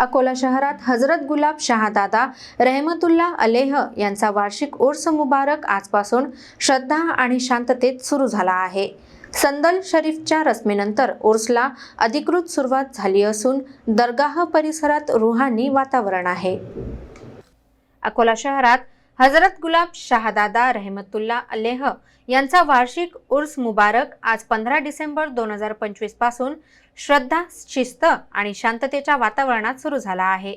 अकोला शहरात हजरत गुलाब शहादादा रहमतुल्ला अलेह यांचा वार्षिक उर्स मुबारक आजपासून श्रद्धा आणि शांततेत सुरू झाला आहे. संदल शरीफच्या रस्मेनंतर उर्सला अधिकृत सुरुवात झाली असून दरगाह परिसरात रुहानी वातावरण आहे. अकोला शहरात हजरत गुलाब शहादादा रहमतुल्ला अलेह यांचा वार्षिक उर्स मुबारक आज पंधरा डिसेंबर दोन हजार पंचवीसपासून श्रद्धा शिस्त आणि शांततेच्या वातावरणात सुरू झाला आहे.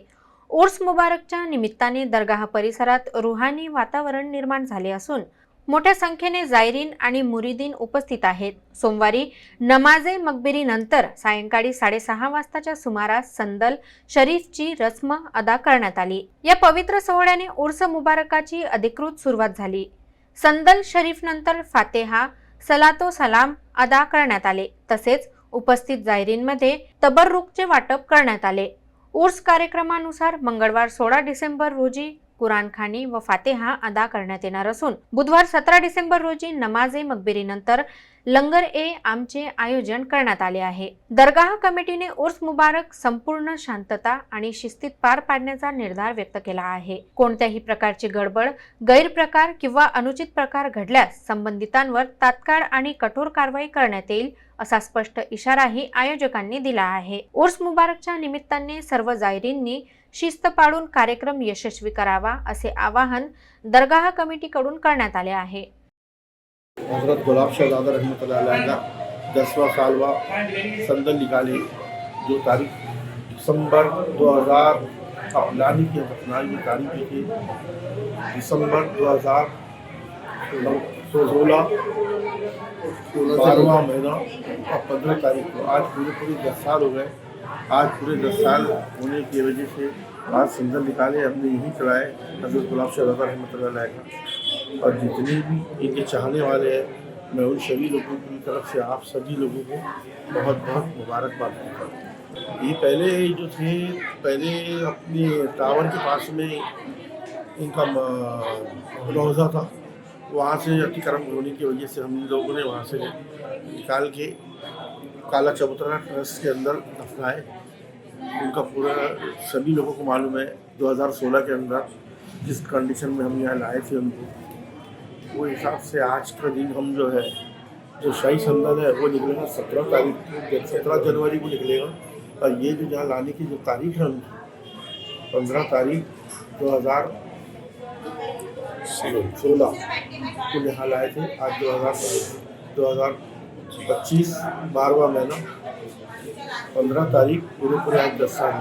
उर्स मुबारकच्या निमित्ताने दरगाह परिसरात रुहानी वातावरण निर्माण झाले असून मोठ्या संख्येने जायरीन आणि मुरिदीन उपस्थित आहेत. सोमवारी नमाजे मकबिरीनंतर सायंकाळी साडेसहा वाजताच्या सुमारास संदल शरीफची रस्म अदा करण्यात आली. या पवित्र सोहळ्याने उर्स मुबारकाची अधिकृत सुरुवात झाली. संदल शरीफनंतर फातेहा सलातो सलाम अदा करण्यात आले. तसेच उपस्थित जाहिरींमध्ये तबर्रुकचे वाटप करण्यात आले. उर्स कार्यक्रमानुसार मंगळवार सोळा डिसेंबर रोजी कुराणखानी व फातेहा अदा करण्यात येणार असून बुधवार सतरा डिसेंबर रोजी नमाजे मकबिरीनंतर लंगर ए आमचे आयोजन करण्यात आले आहे. दरगाह कमिटीने उर्स मुबारक संपूर्ण शांतता आणि शिस्तीत पार पाडण्याचा निर्धार व्यक्त केला आहे. कोणत्याही प्रकारची गडबड गैरप्रकार किंवा अनुचित प्रकार घडल्यास संबंधितांवर तात्काळ आणि कठोर कारवाई करण्यात येईल असा स्पष्ट इशाराही आयोजकांनी दिला आहे. उर्स मुबारकच्या निमित्ताने सर्व जायरींनी शिस्त पाळून कार्यक्रम यशस्वी करावा असे आवाहन दरगाह कमिटीकडून करण्यात आले आहे. حضرت گلاب شہزادہ رحمۃ اللہ علیہ کا دسواں سالوہ سندل نکالی، جو تاریخ دسمبر دو ہزار اولانی کی حکمرانی میں تاریخ تھی دسمبر دو ہزار سولہ بارہواں مہینہ اور پندرہ تاریخ کو۔ آج پورے پورے دس سال ہو گئے۔ آج پورے دس سال ہونے کی وجہ سے آج سندر نکالے، ہم نے یہی چلائے حضرت گلاب شہزادہ رحمۃ اللہ علیہ کا۔ اور جتنے بھی ان کے چاہنے والے ہیں، میں ان سبھی لوگوں کی طرف سے، آپ سبھی لوگوں کو بہت بہت مبارکباد دیتا ہوں۔ یہ پہلے جو تھے، پہلے اپنے ٹاور کے پاس میں ان کا روزہ تھا۔ وہاں سے اتیکرم ہونے کی وجہ سے ہم لوگوں نے وہاں سے نکال کے کالا چبوترا ٹرسٹ کے اندر دفنائے ان کا پورا سبھی لوگوں کو معلوم ہے، دو ہزار سولہ کے اندر جس کنڈیشن میں ہم یہاں لائے تھے ان کو۔ وہ حساب سے آج کا دن ہم جو ہے، جو شاہی سندن ہے، وہ نکلے گا سترہ تاریخ سترہ جنوری کو نکلے گا۔ اور یہ جو یہاں لانے کی جو تاریخ ہے پندرہ تاریخ دو ہزار سولہ کو یہاں لائے تھے۔ آج دو ہزار دو ہزار پچیس، بارہواں مہینہ، پندرہ تاریخ پورے پورے آج دس سال